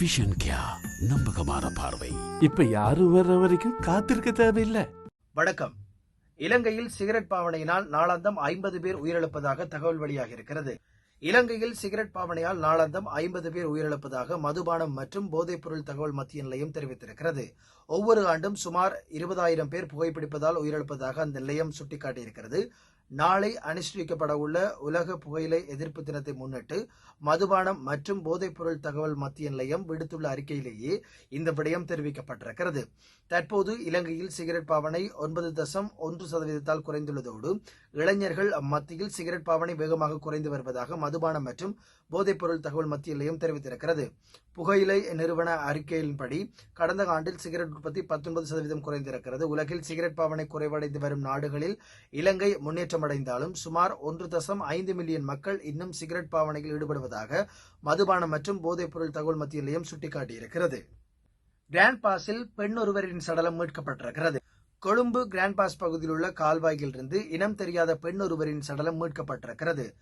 Vision கியா நம்பகமான பார்வை. இப்ப யாரும் வர்ற வரைக்கும் காத்திருக்க தேவையில்லை. வணக்கம். இலங்கையில் சிகரெட் பாவனையினால் நாளாந்தம் ஐம்பது பேர் உயிரிழப்பதாக தகவல் வெளியாகி இருக்கிறது. இலங்கையில் சிகரெட் பாவனையால் நாளாந்தம் ஐம்பது பேர் உயிரிழப்பதாக மதுபானம் மற்றும் போதைப்பொருள் தகவல் மத்திய நிலையம் தெரிவித்திருக்கிறது. ஒவ்வொரு ஆண்டும் சுமார் இருபதாயிரம் பேர் புகைப்பிடிப்பதால் உயிரிழப்பதாக அந்த நிலையம் சுட்டிக்காட்டியிருக்கிறது. நாளை அனுஷ்டிக்கப்பட உள்ள உலக புகையிலை எதிர்ப்பு தினத்தை முன்னிட்டு மதுபானம் மற்றும் போதைப்பொருள் தகவல் மத்திய நிலையம் விடுத்துள்ள அறிக்கையிலேயே இந்த விடயம் தெரிவிக்கப்பட்டிருக்கிறது. தற்போது இலங்கையில் சிகரெட் பாவனை ஒன்பது தசம் ஒன்று சதவீதத்தால் குறைந்துள்ளதோடு இளைஞர்கள் அம்மத்தியில் சிகரெட் பாவனை வேகமாக குறைந்து வருவதாக மதுபானம் மற்றும் போதைப்பொருள் தகவல் மத்திய நிலையம் தெரிவித்திருக்கிறது. புகையிலை நிறுவன அறிக்கையின்படி கடந்த ஆண்டில் சிகரெட் உற்பத்தி பத்தொன்பது சதவீதம் குறைந்திருக்கிறது. உலகில் சிகரெட் பாவனை குறைவடைந்து வரும் நாடுகளில் இலங்கை முன்னேற்ற முன்னேற்றமடைந்தாலும் சுமார் ஒன்று தசம் ஐந்து மில்லியன் மக்கள் இன்னும் சிகரெட் பாவனையில் ஈடுபடுவதாக மதுபானம் மற்றும் போதைப்பொருள் தகவல் மத்திய நிலையம் சுட்டிக்காட்டியிருக்கிறது. கிராண்ட் பாஸில் பெண் ஒருவரின் சடலம் மீட்கப்பட்டிருக்கிறது. கொழும்பு கிராண்ட் பாஸ் பகுதியில் உள்ள கால்வாயிலிருந்து இனம் தெரியாத பெண் ஒருவரின் சடலம் மீட்கப்பட்டிருக்கிறது.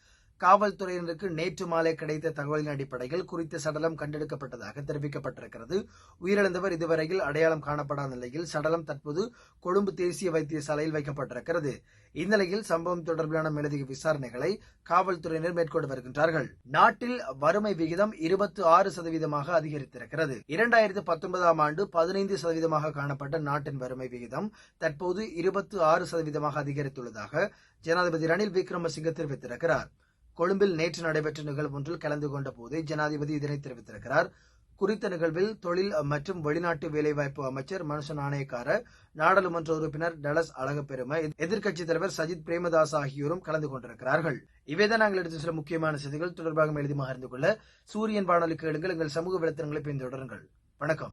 காவல்துறையினருக்கு நேற்று மாலை கிடைத்த தகவலின் அடிப்படையில் குறித்த சடலம் கண்டெடுக்கப்பட்டதாக தெரிவிக்கப்பட்டிருக்கிறது. உயிரிழந்தவர் இதுவரையில் அடையாளம் காணப்படாத நிலையில் சடலம் தற்போது கொழும்பு தேசிய வைத்தியசாலையில் வைக்கப்பட்டிருக்கிறது. இந்நிலையில் சம்பவம் தொடர்பிலான மேலதிக விசாரணைகளை காவல்துறையினர் மேற்கொண்டு வருகின்றார்கள். நாட்டில் வறுமை விகிதம் இருபத்தி ஆறு சதவீதமாக அதிகரித்திருக்கிறது. இரண்டாயிரத்து பத்தொன்பதாம் ஆண்டு பதினைந்து சதவீதமாக காணப்பட்ட நாட்டின் வறுமை விகிதம் தற்போது இருபத்தி ஆறு சதவீதமாக அதிகரித்துள்ளதாக ஜனாதிபதி ரணில் விக்ரமசிங்க தெரிவித்திருக்கிறார். கொழும்பில் நேற்று நடைபெற்ற நிகழ்வு ஒன்றில் கலந்து கொண்ட போது ஜனாதிபதி இதனை தெரிவித்திருக்கிறார். குறித்த நிகழ்வில் தொழில் மற்றும் வெளிநாட்டு வேலைவாய்ப்பு அமைச்சர் மனுஷ நாணயக்கார நாடாளுமன்ற உறுப்பினர் டலஸ் அழகப்பெரும எதிர்க்கட்சித் தலைவர் சஜித் பிரேமதாஸ் ஆகியோரும் கலந்து கொண்டிருக்கிறார்கள். இவைதான் நாங்கள் எடுத்த சில முக்கியமான செய்திகள். தொடர்பாக எழுதி மகிழ்ந்து கொள்ள சூரியன் வானொலிக்கு எழுங்கள் எங்கள் சமூக வலைத்தளங்களை பின்தொடருங்கள். வணக்கம்.